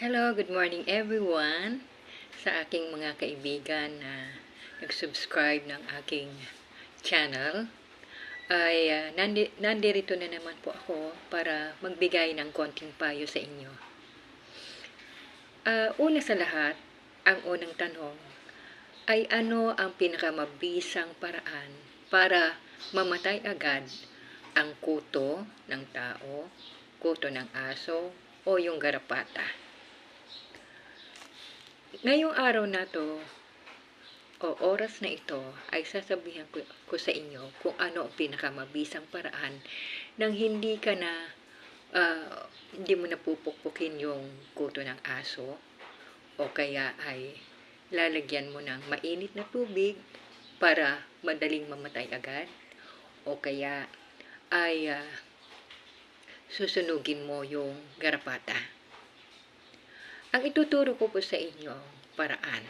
Hello, good morning everyone sa aking mga kaibigan na nag-subscribe ng aking channel ay uh, nandi, nandirito na naman po ako para magbigay ng konting payo sa inyo. Uh, una sa lahat, ang unang tanong ay ano ang pinakamabisang paraan para mamatay agad ang kuto ng tao, kuto ng aso, o yung garapata. Ngayong araw na to, o oras na ito, ay sasabihan ko, ko sa inyo kung ano ang pinakamabisang paraan nang hindi ka na, uh, hindi mo napupukpukin yung kuto ng aso, o kaya ay lalagyan mo ng mainit na tubig para madaling mamatay agad, o kaya ay uh, susunugin mo yung garapata. Ang ituturo ko po sa inyo, paraan,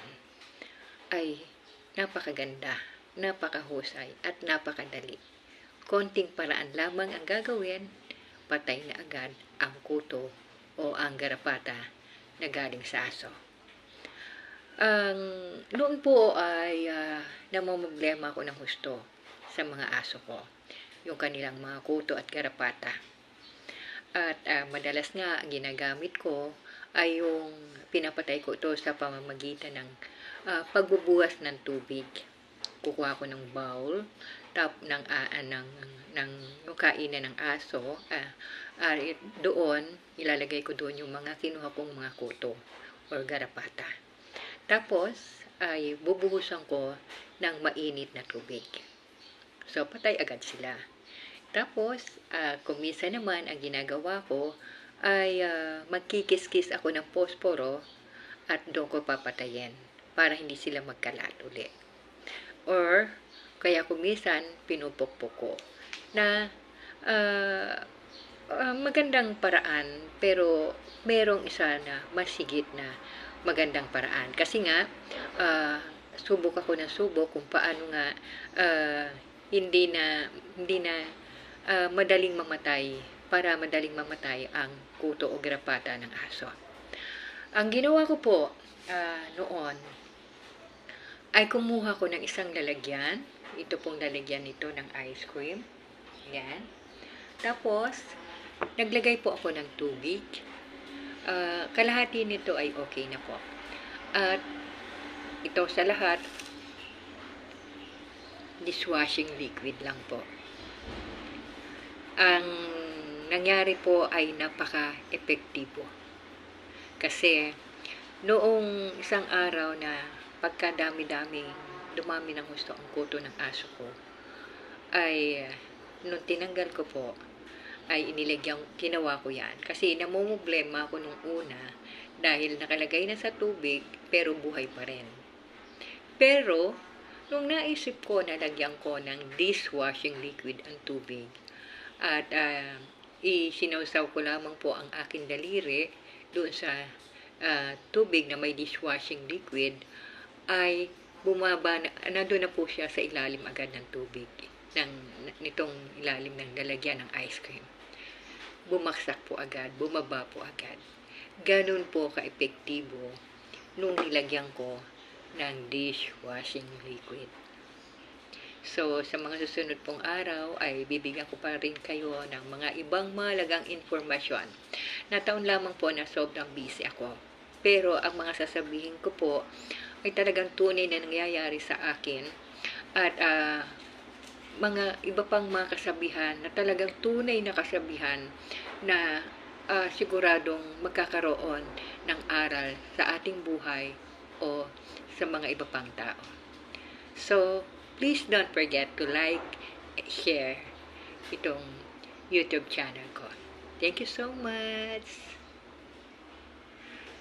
ay napakaganda, napakahusay, at napakadali. Konting paraan lamang ang gagawin, patay na agad ang kuto o ang garapata na galing sa aso. Ang noon po ay uh, namumblema ako ng husto sa mga aso ko, yung kanilang mga kuto at garapata. At uh, madalas nga ang ginagamit ko ay yung pinapatay ko ito sa pamamagitan ng uh, pagbubuwas ng tubig. Kukuha ko ng bowl, tap ng uh, ng ng yung kainan ng aso, uh, uh, doon ilalagay ko doon yung mga kinuha kong mga kuto or garapata. Tapos ay bubuhusan ko ng mainit na tubig. So patay agad sila. Tapos, uh, kung minsan naman ang ginagawa ko ay uh, magkikis-kis ako ng posporo at doon ko papatayin para hindi sila magkalat uli. Or, kaya kumisan, pinupukpok ko na uh, uh, magandang paraan pero merong isa na masigit na magandang paraan. Kasi nga, uh, subok ako ng subok kung paano nga uh, hindi na hindi na uh, madaling mamatay para madaling mamatay ang kuto o grapata ng aso. Ang ginawa ko po uh, noon ay kumuha ko ng isang lalagyan. Ito pong lalagyan nito ng ice cream. Yan. Tapos, naglagay po ako ng tubig. Uh, kalahati nito ay okay na po. At ito sa lahat, dishwashing liquid lang po. Ang nangyari po ay napaka-epektibo. Kasi noong isang araw na pagkadami-dami dumami ng gusto ang kuto ng aso ko, ay nung tinanggal ko po, ay inilagyan, ginawa ko yan. Kasi namumblema ako nung una dahil nakalagay na sa tubig pero buhay pa rin. Pero, nung naisip ko na lagyan ko ng dishwashing liquid ang tubig at uh, isinawsaw ko lamang po ang aking daliri doon sa uh, tubig na may dishwashing liquid ay bumaba na, nandun na po siya sa ilalim agad ng tubig ng, nitong ilalim ng lalagyan ng ice cream. Bumaksak po agad, bumaba po agad. Ganun po ka-epektibo nung nilagyan ko ng dishwashing liquid. So, sa mga susunod pong araw ay bibigyan ko pa rin kayo ng mga ibang malagang informasyon. Nataon lamang po na sobrang busy ako. Pero ang mga sasabihin ko po ay talagang tunay na nangyayari sa akin. At uh, mga iba pang mga kasabihan na talagang tunay na kasabihan na uh, siguradong magkakaroon ng aral sa ating buhay o sa mga iba pang tao. So, please don't forget to like, share itong YouTube channel ko. Thank you so much!